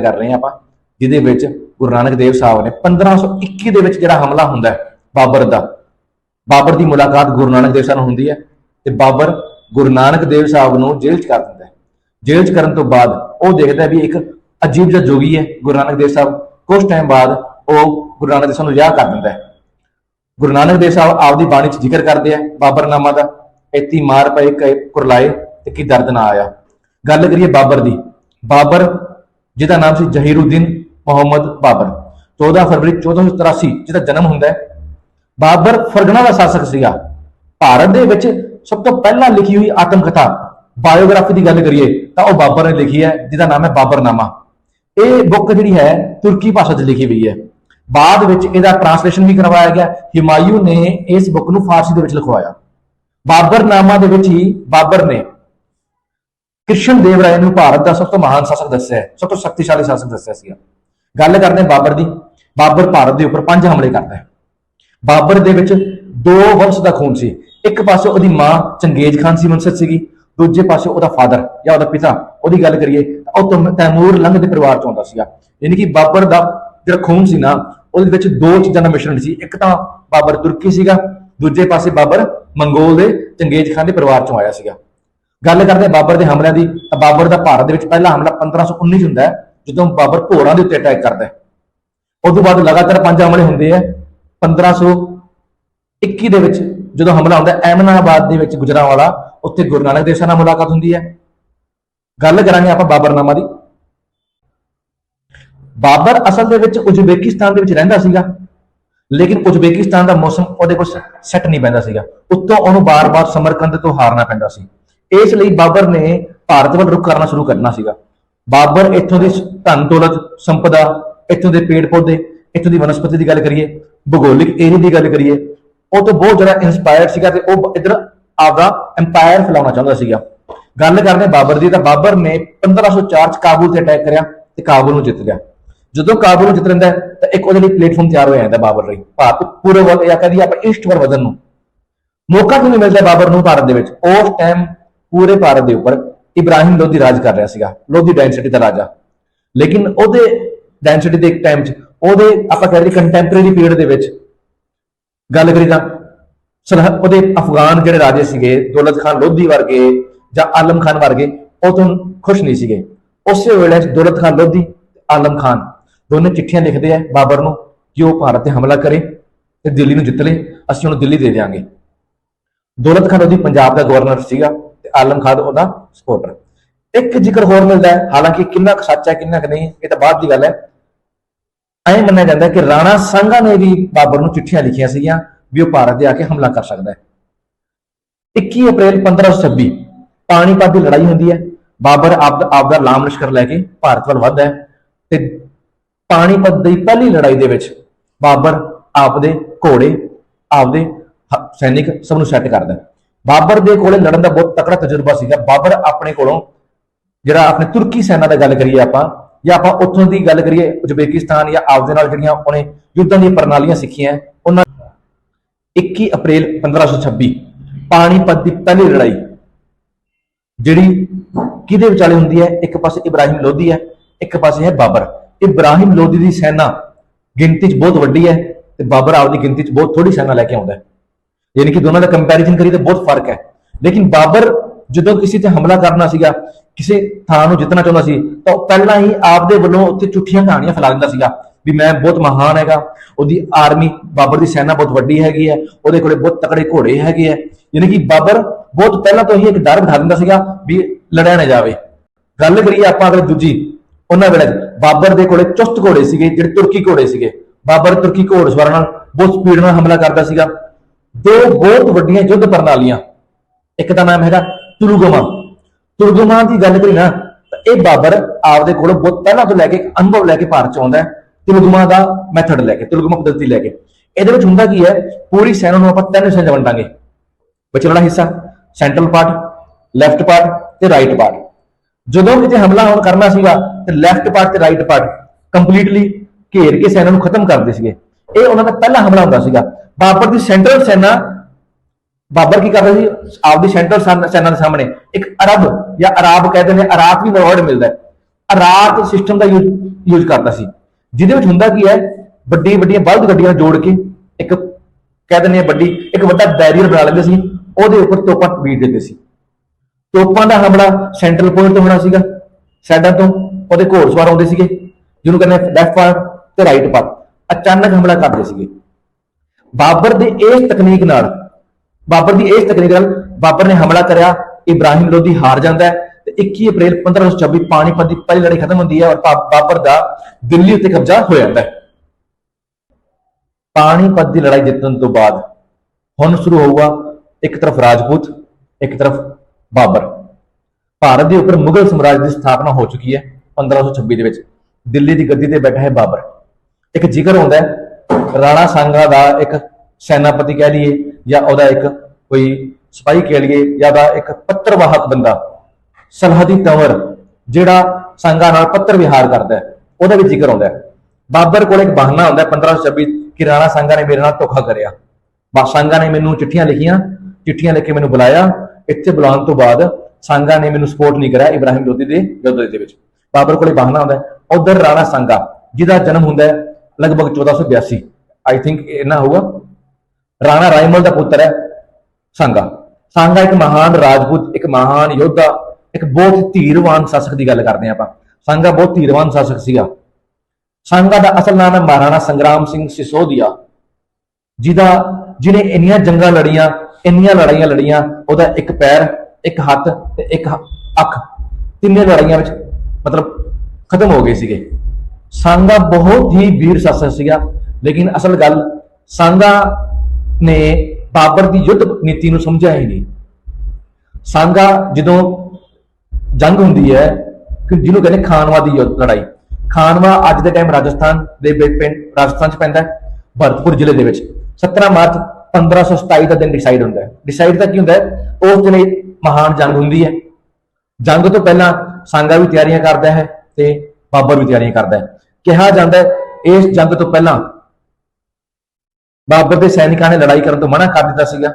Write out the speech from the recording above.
ਕਰ ਰਹੇ ਆਪਾਂ, ਜਿਹਦੇ ਵਿੱਚ ਗੁਰੂ ਨਾਨਕ ਦੇਵ ਸਾਹਿਬ ਨੇ 1521 ਦੇ ਵਿੱਚ ਜਿਹੜਾ ਹਮਲਾ ਹੁੰਦਾ ਹੈ, ਬਾਬਰ ਦਾ, ਬਾਬਰ ਦੀ ਮੁਲਾਕਾਤ ਗੁਰੂ ਨਾਨਕ ਦੇਵ ਸਾਹਿਬ ਨਾਲ ਹੁੰਦੀ ਹੈ ਤੇ ਬਾਬਰ ਗੁਰੂ ਨਾਨਕ ਦੇਵ ਸਾਹਿਬ ਨੂੰ ਜੇਲ੍ਹ 'ਚ ਕਰ ਦਿੰਦਾ ਹੈ। ਜੇਲ੍ਹ 'ਚ ਕਰਨ ਤੋਂ ਬਾਅਦ ਉਹ ਦੇਖਦਾ ਵੀ ਇੱਕ ਅਜੀਬ ਜਿਹਾ ਜੋਗੀ ਹੈ ਗੁਰੂ ਨਾਨਕ ਦੇਵ ਸਾਹਿਬ ਕੁਝ ਟਾਈਮ ਬਾਅਦ ਉਹ ਗੁਰੂ ਨਾਨਕ ਦੇਵ ਸਾਹਿਬ ਨੂੰ ਰਿਹਾ ਕਰ ਦਿੰਦਾ ਹੈ। ਗੁਰੂ ਨਾਨਕ ਦੇਵ ਸਾਹਿਬ ਆਪਦੀ ਬਾਣੀ 'ਚ ਜ਼ਿਕਰ ਕਰਦੇ ਆ ਬਾਬਰਨਾਮਾ ਦਾ ਐਤੀ ਮਾਰ ਪਏ ਕਈ ਕੁਰਲਾਏ ਤੇ ਕੀ ਦਰਦ ਨਾ ਆਇਆ। ਗੱਲ ਕਰੀਏ ਬਾਬਰ ਦੀ, ਬਾਬਰ ਜਿਹਦਾ ਨਾਮ ਸੀ ਜ਼ਹੀਰੁਦੀਨ ਮੁਹੰਮਦ ਬਾਬਰ। 14 ਫਰਵਰੀ 1483 ਜਿਹਦਾ ਜਨਮ ਹੁੰਦਾ ਹੈ। ਬਾਬਰ ਫਰਗਣਾ ਦਾ ਸ਼ਾਸਕ ਸੀਗਾ। ਭਾਰਤ ਦੇ ਵਿੱਚ ਸਭ ਤੋਂ ਪਹਿਲਾਂ ਲਿਖੀ ਹੋਈ ਆਤਮ ਕਥਾ ਬਾਇਓਗ੍ਰਾਫੀ ਦੀ ਗੱਲ ਕਰੀਏ, ਤਾਂ ਉਹ ਬਾਬਰ ਨੇ ਲਿਖੀ ਹੈ, ਜਿਹਦਾ ਨਾਮ ਹੈ ਬਾਬਰਨਾਮਾ। ਇਹ ਬੁੱਕ ਜਿਹੜੀ ਹੈ, ਤੁਰਕੀ ਭਾਸ਼ਾ 'ਚ ਲਿਖੀ ਹੋਈ ਹੈ। ਬਾਅਦ ਵਿੱਚ ਇਹਦਾ ਟ੍ਰਾਂਸਲੇਸ਼ਨ ਵੀ ਕਰਵਾਇਆ ਗਿਆ। ਹਿਮਾਯੂ ਨੇ ਇਸ ਬੁੱਕ ਨੂੰ ਫਾਰਸੀ ਦੇ ਵਿੱਚ ਲਿਖਵਾਇਆ। ਬਾਬਰਨਾਮਾ ਦੇ ਵਿੱਚ ਹੀ ਬਾਬਰ ਨੇ ਕ੍ਰਿਸ਼ਨ ਦੇਵ ਰਾਏ ਨੂੰ ਭਾਰਤ ਦਾ ਸਭ ਤੋਂ ਮਹਾਨ ਸ਼ਾਸਕ ਦੱਸਿਆ ਹੈ, ਸਭ ਤੋਂ ਸ਼ਕਤੀਸ਼ਾਲੀ ਸ਼ਾਸਕ ਦੱਸਿਆ ਸੀਗਾ। ਗੱਲ ਕਰਦੇ ਹਾਂ ਬਾਬਰ ਦੀ। ਬਾਬਰ ਭਾਰਤ ਦੇ ਉੱਪਰ ਪੰਜ ਹਮਲੇ ਕਰਦਾ ਹੈ। ਬਾਬਰ ਦੇ ਵਿੱਚ ਦੋ ਵੰਸ਼ ਦਾ ਖੂਨ ਸੀ। ਇੱਕ ਪਾਸੇ ਉਹਦੀ ਮਾਂ ਚੰਗੇਜ਼ ਖਾਨ ਸੀ ਵੰਸ਼ਜ ਸੀਗੀ ਦੂਜੇ ਪਾਸੇ ਉਹਦਾ ਫਾਦਰ ਜਾਂ ਉਹਦਾ ਪਿਤਾ। ਉਹਦੀ ਗੱਲ ਕਰੀਏ ਤਾਂ ਉਹ ਤੈਮੂਰ ਲੰਘ ਦੇ ਪਰਿਵਾਰ ਚੋਂ ਆਉਂਦਾ ਸੀਗਾ। ਯਾਨੀ ਕਿ ਬਾਬਰ ਦਾ ਜਿਹੜਾ ਖੂਨ ਸੀ ਨਾ ਉਹਦੇ ਵਿੱਚ ਦੋ ਚੀਜ਼ਾਂ ਦਾ ਮਿਸ਼ਰਣ ਸੀ। ਇੱਕ ਤਾਂ ਬਾਬਰ ਤੁਰਕੀ ਸੀਗਾ ਦੂਜੇ ਪਾਸੇ ਬਾਬਰ ਮੰਗੋਲ ਦੇ ਚੰਗੇਜ਼ ਖਾਨ ਦੇ ਪਰਿਵਾਰ ਚੋਂ ਆਇਆ ਸੀਗਾ। ਗੱਲ ਕਰਦੇ ਹਾਂ ਬਾਬਰ ਦੇ ਹਮਲਿਆਂ ਦੀ, ਤਾਂ ਬਾਬਰ ਦਾ ਭਾਰਤ ਦੇ ਵਿੱਚ ਪਹਿਲਾ ਹਮਲਾ 1519 ਚ ਹੁੰਦਾ ਹੈ, ਜਦੋਂ ਬਾਬਰ ਭੋਰਾਂ ਦੇ ਉੱਤੇ ਅਟੈਕ ਕਰਦਾ ਹੈ। ਉਸ ਤੋਂ ਬਾਅਦ ਲਗਾਤਾਰ ਪੰਜ ਹਮਲੇ ਹੁੰਦੇ ਆ। 1521 ਦੇ ਵਿੱਚ ਜਦੋਂ ਹਮਲਾ ਹੁੰਦਾ ਹੈ, ਐਮਨਾਬਾਦ ਦੇ ਵਿੱਚ ਗੁਜਰਾਂਵਾਲਾ, ਉੱਥੇ ਗੁਰੂ ਨਾਨਕ ਦੇਵ ਸਾਹਿਬ ਨਾਲ ਮੁਲਾਕਾਤ ਹੁੰਦੀ ਹੈ। ਗੱਲ ਕਰਾਂਗੇ ਆਪਾਂ ਬਾਬਰਨਾਮਾ ਦੀ। ਬਾਬਰ ਅਸਲ ਦੇ ਵਿੱਚ ਉਜ਼ਬੇਕਿਸਤਾਨ ਦੇ ਵਿੱਚ ਰਹਿੰਦਾ ਸੀਗਾ, ਲੇਕਿਨ ਉਜ਼ਬੇਕਿਸਤਾਨ ਦਾ ਮੌਸਮ ਉਹਦੇ ਕੋਲ ਸੈੱਟ ਨਹੀਂ ਪੈਂਦਾ ਸੀਗਾ। ਉੱਤੋਂ ਉਹਨੂੰ ਬਾਰ-ਬਾਰ ਸਮਰਕੰਦ ਤੋਂ ਹਾਰਨਾ ਪੈਂਦਾ ਸੀ। ਇਸ ਲਈ ਬਾਬਰ ਨੇ ਭਾਰਤ ਵੱਲ ਰੁਖ ਕਰਨਾ ਸ਼ੁਰੂ ਕਰਨਾ ਸੀਗਾ। ਬਾਬਰ ਇੱਥੋਂ ਦੀ ਧਨ ਦੌਲਤ, ਸੰਪਦਾ, ਇੱਥੋਂ ਦੇ ਪੇੜ ਪੌਦੇ, ਇੱਥੋਂ ਦੀ ਵਨਸਪਤੀ ਦੀ ਗੱਲ ਕਰੀਏ, ਭੂਗੋਲਿਕ ਏਰੀਆ ਦੀ ਗੱਲ ਕਰੀਏ, ਉਹ ਤੋਂ ਬਹੁਤ ਜ਼ਿਆਦਾ ਇਨਸਪਾਇਰਡ ਸੀਗਾ ਤੇ ਉਹ ਇੱਧਰ ਆਪਦਾ ਐਮਪਾਇਰ ਫੈਲਾਉਣਾ ਚਾਹੁੰਦਾ ਸੀਗਾ। ਗੱਲ ਕਰਦੇ ਹਾਂ ਬਾਬਰ ਦੀ, ਤਾਂ ਬਾਬਰ ਨੇ 1504 ਚ ਕਾਬੁਲ ਤੇ ਅਟੈਕ ਕਰਿਆ ਤੇ ਕਾਬੁਲ ਨੂੰ ਜਿੱਤ ਲਿਆ। ਜਦੋਂ ਕਾਬੁਲ ਨੂੰ ਜਿੱਤ ਲੈਂਦਾ ਤਾਂ ਇੱਕ ਉਹਦੇ ਲਈ ਪਲੇਟਫਾਰਮ ਤਿਆਰ ਹੋ ਜਾਂਦਾ ਬਾਬਰ ਲਈ। ਭਾਰਤ ਪੂਰੇ ਵੱਲ ਜਾਂ ਕਹਦੀ ਆਪਾਂ ਈਸਟ ਵੱਲ ਵਧਣ ਨੂੰ। ਮੌਕਾ ਕਿਉਂ ਨਹੀਂ ਮਿਲਦਾ ਬਾਬਰ ਨੂੰ, ਭਾਰਤ ਦੇ ਵਿੱਚ? ਉਸ ਟਾਈਮ ਪੂਰੇ ਭਾਰਤ ਦੇ ਉੱਪਰ ਇਬਰਾਹਿਮ ਲੋਧੀ ਰਾਜ ਕਰ ਰਿਹਾ ਸੀਗਾ, ਲੋਧੀ ਡਾਇਨਸਿਟੀ ਦਾ ਰਾਜਾ। ਲੇਕਿਨ ਉਹਦੇ ਡਾਇਨਸਿਟੀ ਦੇ ਇੱਕ ਟਾਈਮ 'ਚ, ਉਹਦੇ ਆਪਾਂ ਕਹਿ ਲਈਏ ਕੰਟੈਂਪਰੇਰੀ ਪੀਰੀਅਡ ਦੇ ਵਿੱਚ ਗੱਲ ਕਰੀ ਤਾਂ ਸਰਹੱਦ ਉਹਦੇ ਅਫਗਾਨ ਜਿਹੜੇ ਰਾਜੇ ਸੀਗੇ, ਦੌਲਤ ਖਾਨ ਲੋਧੀ ਵਰਗੇ ਜਾਂ ਆਲਮ ਖਾਨ ਵਰਗੇ, ਉਹ ਤੋਂ ਖੁਸ਼ ਨਹੀਂ ਸੀਗੇ। ਉਸੇ ਵੇਲੇ 'ਚ ਦੌਲਤ ਖਾਨ ਲੋਧੀ ਤੇ ਆਲਮ ਖਾਨ ਦੋਨੇ ਚਿੱਠੀਆਂ ਲਿਖਦੇ ਆ ਬਾਬਰ ਨੂੰ ਕਿ ਉਹ ਭਾਰਤ ਤੇ ਹਮਲਾ ਕਰੇ ਤੇ ਦਿੱਲੀ ਨੂੰ ਜਿੱਤ ਲੇ, ਅਸੀਂ ਉਹਨੂੰ ਦਿੱਲੀ ਦੇ ਦਿਆਂਗੇ। ਦੌਲਤ ਖਾਨ ਉਹਦੀ ਪੰਜਾਬ ਦਾ ਗਵਰਨਰ ਸੀਗਾ। ਤੇ ਆਲਮ ਖਾਨ ਉਹਦਾ ਸਪੋਰਟਰ ਇੱਕ ਜ਼ਿਕਰ ਹੋਰ ਮਿਲਦਾ ਹੈ, ਹਾਲਾਂਕਿ ਕਿੰਨਾ ਕੁ ਸੱਚ ਹੈ, ਕਿੰਨਾ ਕੁ ਨਹੀਂ, ਇਹ ਤਾਂ ਬਾਅਦ ਦੀ ਗੱਲ ਹੈ। ਐਂ ਮੰਨਿਆ ਜਾਂਦਾ ਕਿ ਰਾਣਾ ਸੰਘਾ ਨੇ ਵੀ ਬਾਬਰ ਨੂੰ ਚਿੱਠੀਆਂ ਲਿਖੀਆਂ ਸੀਗੀਆਂ ਵੀ ਉਹ ਭਾਰਤ ਤੇ ਆ ਕੇ ਹਮਲਾ ਕਰ ਸਕਦਾ ਹੈ। 21 ਅਪ੍ਰੈਲ 1526 ਪਾਣੀਪਤ ਦੀ ਲੜਾਈ ਹੁੰਦੀ ਹੈ। ਬਾਬਰ ਆਪ ਆਪਦਾ ਲਾਮ ਲਸ਼ਕਰ ਲੈ ਕੇ ਭਾਰਤ ਵੱਲ ਵੱਧਦਾ ਹੈ ਤੇ ਪਾਣੀਪਤ ਦੀ ਪਹਿਲੀ ਲੜਾਈ ਦੇ ਵਿੱਚ ਬਾਬਰ ਆਪਦੇ ਘੋੜੇ, ਆਪਦੇ ਹ- ਸੈਨਿਕ ਸਭ ਨੂੰ ਸੈੱਟ ਕਰਦਾ ਬਾਬਰ ਦੇ ਕੋਲੇ ਲੜਨ ਦਾ ਬਹੁਤ ਤਕੜਾ ਤਜਰਬਾ ਸੀਗਾ। ਬਾਬਰ ਆਪਣੇ ਕੋਲੋਂ ਜਿਹੜਾ ਆਪਣੇ ਤੁਰਕੀ ਸੈਨਾ ਦਾ ਗੱਲ ਕਰੀਏ ਆਪਾਂ, ਜਾਂ ਆਪਾਂ ਉੱਥੋਂ ਦੀ ਗੱਲ ਕਰੀਏ ਉਜ਼ਬੇਕਿਸਤਾਨ ਜਾਂ ਆਪਦੇ ਨਾਲ ਜਿਹੜੀਆਂ ਉਹਨੇ ਯੁੱਧਾਂ ਦੀਆਂ ਪ੍ਰਣਾਲੀਆਂ ਸਿੱਖੀਆਂ, ਉਹਨਾਂ 21 ਅਪ੍ਰੈਲ 1526 ਪਾਣੀਪਤ ਦੀ ਪਹਿਲੀ ਲੜਾਈ, ਜਿਹੜੀ ਕਿਹਦੇ ਵਿਚਾਲੇ ਹੁੰਦੀ ਹੈ? ਇੱਕ ਪਾਸੇ ਇਬਰਾਹਿਮ ਲੋਧੀ ਹੈ, ਇੱਕ ਪਾਸੇ ਹੈ ਬਾਬਰ। ਇਬਰਾਹਿਮ ਲੋਧੀ ਦੀ ਸੈਨਾ ਗਿਣਤੀ 'ਚ ਬਹੁਤ ਵੱਡੀ ਹੈ ਤੇ ਬਾਬਰ ਆਪਦੀ ਗਿਣਤੀ 'ਚ ਬਹੁਤ ਥੋੜੀ ਸੈਨਾ ਲੈ ਕੇ ਆਉਂਦਾ ਹੈ। ਯਾਨੀ ਕਿ ਦੋਨਾਂ ਦਾ ਕੰਪੈਰੀਜ਼ਨ ਕਰੀਏ ਤਾਂ ਬਹੁਤ ਫ਼ਰਕ ਹੈ। ਲੇਕਿਨ ਬਾਬਰ ਜਦੋਂ ਕਿਸੇ ਤੇ ਹਮਲਾ ਕਰਨਾ ਸੀਗਾ, ਕਿਸੇ ਥਾਂ ਨੂੰ ਜਿੱਤਣਾ ਚਾਹੁੰਦਾ ਸੀ, ਤਾਂ ਉਹ ਪਹਿਲਾਂ ਹੀ ਆਪਦੇ ਵੱਲੋਂ ਉੱਥੇ ਝੂਠੀਆਂ ਕਹਾਣੀਆਂ ਫੈਲਾ ਦਿੰਦਾ ਸੀਗਾ ਵੀ ਮੈਂ ਬਹੁਤ ਮਹਾਨ ਹੈਗਾ, ਉਹਦੀ ਆਰਮੀ ਬਾਬਰ ਦੀ ਸੈਨਾ ਬਹੁਤ ਵੱਡੀ ਹੈਗੀ ਹੈ, ਉਹਦੇ ਕੋਲੇ ਬਹੁਤ ਤਕੜੇ ਘੋੜੇ ਹੈਗੇ ਹੈ। ਯਾਨੀ ਕਿ ਬਾਬਰ ਬਹੁਤ ਪਹਿਲਾਂ ਤੋਂ ਹੀ ਇੱਕ ਡਰ ਬਿਠਾ ਦਿੰਦਾ ਸੀਗਾ ਵੀ ਲੜਿਆ ਨਾ ਜਾਵੇ। ਗੱਲ ਕਰੀਏ ਆਪਾਂ ਅਗਰ ਦੂਜੀ, ਉਹਨਾਂ ਵੇਲੇ ਬਾਬਰ ਦੇ ਕੋਲੇ ਚੁਸਤ ਘੋੜੇ ਸੀਗੇ, ਜਿਹੜੇ ਤੁਰਕੀ ਘੋੜੇ ਸੀਗੇ। ਬਾਬਰ ਤੁਰਕੀ ਘੋੜਸਵਾਰਾਂ ਨਾਲ ਬਹੁਤ ਸਪੀਡ ਨਾਲ ਹਮਲਾ ਕਰਦਾ ਸੀਗਾ। ਦੋ ਬਹੁਤ ਵੱਡੀਆਂ ਯੁੱਧ ਪ੍ਰਣਾਲੀਆਂ। ਇੱਕ ਦਾ ਨਾਮ ਹੈਗਾ ਤੁਰਗਮਾ ਤੁਰਗਮਾ ਦੀ ਗੱਲ ਕਰੀ ਨਾ, ਤਾਂ ਇਹ ਬਾਬਰ ਆਪਦੇ ਕੋਲੋਂ ਬਹੁਤ ਪਹਿਲਾਂ ਤੋਂ ਲੈ ਕੇ ਅਨੁਭਵ ਲੈ ਕੇ ਭਾਰਤ ਚ ਆਉਂਦਾ ਹੈ। ਤੁਰਗਮਾ ਦਾ ਮੈਥਡ ਲੈ ਕੇ ਤੁਰਗਮਾ ਪद्धਤੀ ਲੈ ਕੇ। ਇਹਦੇ ਵਿੱਚ ਹੁੰਦਾ ਕੀ ਹੈ, ਪੂਰੀ ਸੈਨਾ ਨੂੰ ਆਪਾਂ ਤਿੰਨ ਹਿੱਸਿਆਂ 'ਚ ਵੰਡਾਂਗੇ। ਵਿਚਲਾ ਹਿੱਸਾ ਸੈਂਟਰਲ ਪਾਰਟ ਲੈਫਟ ਪਾਰਟ ਤੇ ਰਾਈਟ ਪਾਰਟ ਜਦੋਂ ਕਿਤੇ ਹਮਲਾ ਹੋਣ ਕਰਨਾ ਸੀਗਾ, ਤੇ ਲੈਫਟ ਪਾਰਟ ਤੇ ਰਾਈਟ ਪਾਰਟ ਕੰਪਲੀਟਲੀ ਘੇਰ ਕੇ ਸੈਨਾ ਨੂੰ ਖਤਮ ਕਰਦੇ ਸੀਗੇ। ਇਹ ਉਹਨਾਂ ਦਾ ਪਹਿਲਾ ਹਮਲਾ ਹੁੰਦਾ ਸੀਗਾ। ਬਾਬਰ ਦੀ ਸੈਂਟਰਲ ਸੈਨਾ, ਬਾਬਰ ਕੀ ਕਰਦਾ ਸੀ ਆਪਦੀ ਸੈਂਟਰਲ ਸੈਨਾ ਦੇ ਸਾਹਮਣੇ ਇੱਕ ਅਰਬ ਜਾਂ ਅਰਾਬ ਕਹਿੰਦੇ ਨੇ ਅਰਾਤ ਵੀ ਵਰਡ ਮਿਲਦਾ ਹੈ। ਰਾਤ ਸਿਸਟਮ ਦਾ ਯੂਜ਼ ਕਰਦਾ ਸੀ। ਜਿਹਦੇ ਵਿੱਚ ਹੁੰਦਾ ਕੀ ਹੈ? ਵੱਡੀ ਵੱਡੀਆਂ ਬਲਦ ਗੱਡੀਆਂ ਜੋੜ ਕੇ ਇੱਕ ਕਹਿ ਦਿੰਦੇ ਆ ਵੱਡੀ, ਇੱਕ ਵੱਡਾ ਬੈਰੀਅਰ ਬਣਾ ਲੈਂਦੇ ਸੀ। ਉਹਦੇ ਉੱਪਰ ਤੋਪਾਂ ਬੀਟ ਦਿੰਦੇ ਸੀ। ਤੋਪਾਂ ਦਾ ਹਮਲਾ ਸੈਂਟਰਲ ਪੁਆਇੰਟ ਤੋਂ ਹੋਣਾ ਸੀਗਾ। ਸਾਈਡਾਂ ਤੋਂ ਉਹਦੇ ਘੋੜਸਵਾਰ ਆਉਂਦੇ ਸੀਗੇ। ਜਿਹਨੂੰ ਕਹਿੰਦੇ ਲੈਫਟ ਪਾਰ ਤੇ ਰਾਈਟ ਪਾਰ ਅਚਾਨਕ ਹਮਲਾ ਕਰਦੇ ਸੀਗੇ। ਬਾਬਰ ਦੇ ਇਸ ਤਕਨੀਕ ਨਾਲ, ਬਾਬਰ ਦੀ ਇਸ ਤਕਨੀਕ ਨਾਲ ਬਾਬਰ ਨੇ ਹਮਲਾ ਕਰਿਆ, ਇਬਰਾਹਿਮ ਲੋਧੀ ਹਾਰ ਜਾਂਦਾ ਹੈ ਤੇ 21 ਅਪ੍ਰੈਲ 1526 ਪਾਣੀਪਤ ਦੀ ਪਹਿਲੀ ਲੜਾਈ ਖਤਮ ਹੁੰਦੀ ਹੈ ਔਰ ਬਾਬਰ ਦਾ ਦਿੱਲੀ ਉੱਤੇ ਕਬਜ਼ਾ ਹੋ ਜਾਂਦਾ ਹੈ। ਪਾਣੀਪਤ ਦੀ ਲੜਾਈ ਜਿੱਤਣ ਤੋਂ ਬਾਅਦ ਹੁਣ ਸ਼ੁਰੂ ਹੋਊਗਾ ਇੱਕ ਤਰਫ ਰਾਜਪੂਤ, ਇੱਕ ਤਰਫ ਬਾਬਰ। ਭਾਰਤ ਦੇ ਉੱਪਰ ਮੁਗਲ ਸਮਰਾਜ ਦੀ ਸਥਾਪਨਾ ਹੋ ਚੁੱਕੀ ਹੈ 1526 ਦੇ ਵਿੱਚ। ਦਿੱਲੀ ਦੀ ਗੱਦੀ ਤੇ ਬੈਠਾ ਹੈ ਬਾਬਰ। ਇੱਕ ਜ਼ਿਕਰ ਹੁੰਦਾ ਹੈ ਰਾਣਾ ਸੰਗਾ ਦਾ ਇੱਕ ਸੈਨਾਪਤੀ ਕਹਿ ਲਈਏ ਜਾਂ ਉਹਦਾ ਇੱਕ ਕੋਈ ਸਿਪਾਹੀ ਕਹਿ ਲਈਏ ਜਾਂ ਦਾ ਇੱਕ ਪੱਤਰਵਾਹਕ ਬੰਦਾ ਸਰਹੱਦੀ ਤੰਵਰ ਜਿਹੜਾ ਸੰਘਾ ਨਾਲ ਪੱਤਰ ਵਿਹਾਰ ਕਰਦਾ ਹੈ, ਉਹਦਾ ਵੀ ਜ਼ਿਕਰ ਆਉਂਦਾ ਹੈ। ਬਾਬਰ ਕੋਲ ਇੱਕ ਬਹਾਨਾ ਹੁੰਦਾ ਹੈ 1526 ਕਿ ਰਾਣਾ ਸੰਗਾ ਨੇ ਮੇਰੇ ਨਾਲ ਧੋਖਾ ਕਰਿਆ। ਬਾ ਸੰਗਾ ਨੇ ਮੈਨੂੰ ਚਿੱਠੀਆਂ ਲਿਖੀਆਂ, ਚਿੱਠੀਆਂ ਲਿਖ ਕੇ ਮੈਨੂੰ ਬੁਲਾਇਆ। ਇੱਥੇ ਬੁਲਾਉਣ ਤੋਂ ਬਾਅਦ ਸੰਗਾ ਨੇ ਮੈਨੂੰ ਸਪੋਰਟ ਨਹੀਂ ਕਰਿਆ ਇਬਰਾਹਿਮ ਲੋਧੀ ਦੇ ਯੁੱਧ ਦੇ ਵਿੱਚ। ਬਾਬਰ ਕੋਲੇ ਬਹਾਨਾ ਹੁੰਦਾ ਹੈ, ਉਧਰ ਰਾਣਾ ਸੰਗਾ ਜਿਹਦਾ ਜਨਮ ਹੁੰਦਾ ਹੈ ਲਗਭਗ 1482 ਆਈ ਥਿੰਕ ਇਹਨਾਂ ਹੋਊਗਾ। ਰਾਣਾ ਰਾਇਮਲ ਦਾ ਪੁੱਤਰ ਹੈ ਸੰਗਾ। ਸੰਗਾ ਇੱਕ ਮਹਾਨ ਰਾਜਪੂਤ, ਇੱਕ ਮਹਾਨ ਯੋਧਾ, ਇੱਕ ਬਹੁਤ ਧੀਰਵਾਨ ਸ਼ਾਸਕ ਦੀ ਗੱਲ ਕਰਦੇ ਹਾਂ ਆਪਾਂ। ਸੰਗਾ ਬਹੁਤ ਧੀਰਵਾਨ ਸ਼ਾਸਕ ਸੀਗਾ। ਸੰਗਾ ਦਾ ਅਸਲ ਨਾਮ ਹੈ ਮਹਾਰਾਣਾ ਸੰਗਰਾਮ ਸਿੰਘ ਸਿਸੋਦੀਆ। ਜਿਹਦਾ ਜਿਹਨੇ ਇੰਨੀਆਂ ਜੰਗਾਂ ਲੜੀਆਂ, ਇੰਨੀਆਂ ਲੜਾਈਆਂ ਲੜੀਆਂ, ਉਹਦਾ ਇੱਕ ਪੈਰ, ਇੱਕ ਹੱਥ ਤੇ ਇੱਕ ਅੱਖ ਤਿੰਨੇ ਲੜਾਈਆਂ ਵਿੱਚ ਮਤਲਬ ਖਤਮ ਹੋ ਗਏ ਸੀਗੇ। ਸੰਗਾ ਬਹੁਤ ਹੀ ਵੀਰ ਸ਼ਾਸਕ ਸੀਗਾ। ਲੇਕਿਨ ਅਸਲ ਗੱਲ, ਸੰਗਾ ਨੇ ਬਾਬਰ ਦੀ ਯੁੱਧ ਨੀਤੀ ਨੂੰ ਸਮਝਿਆ ਹੀ ਨਹੀਂ। ਸੰਗਾ ਜਦੋਂ ਜੰਗ ਹੁੰਦੀ ਹੈ ਜਿਹਨੂੰ ਕਹਿੰਦੇ ਖਾਨਵਾ ਦੀ ਯੁੱਧ ਲੜਾਈ। ਖਾਨਵਾ ਅੱਜ ਦੇ ਟਾਈਮ ਰਾਜਸਥਾਨ ਦੇ ਪਿੰਡ ਰਾਜਸਥਾਨ ਚ ਪੈਂਦਾ ਹੈ, ਭਰਤਪੁਰ ਜ਼ਿਲ੍ਹੇ ਦੇ ਵਿੱਚ। 17 ਮਾਰਚ 1527 ਦਾ ਦਿਨ ਡਿਸਾਈਡ ਹੁੰਦਾ ਹੈ। ਡਿਸਾਈਡ ਤਾਂ ਕੀ ਹੁੰਦਾ ਹੈ? ਉਸ ਦਿਨ ਇਹ ਮਹਾਨ ਜੰਗ ਹੁੰਦੀ ਹੈ। ਜੰਗ ਤੋਂ ਪਹਿਲਾਂ ਸੰਗਾ ਵੀ ਤਿਆਰੀਆਂ ਕਰਦਾ ਹੈ ਤੇ ਬਾਬਰ ਵੀ ਤਿਆਰੀਆਂ ਕਰਦਾ ਹੈ। ਕਿਹਾ ਜਾਂਦਾ ਹੈ, ਇਸ ਜੰਗ ਤੋਂ ਪਹਿਲਾਂ ਬਾਬਰ ਦੇ ਸੈਨਿਕਾਂ ਨੇ ਲੜਾਈ ਕਰਨ ਤੋਂ ਮਨਾ ਕਰ ਦਿੱਤਾ ਸੀਗਾ।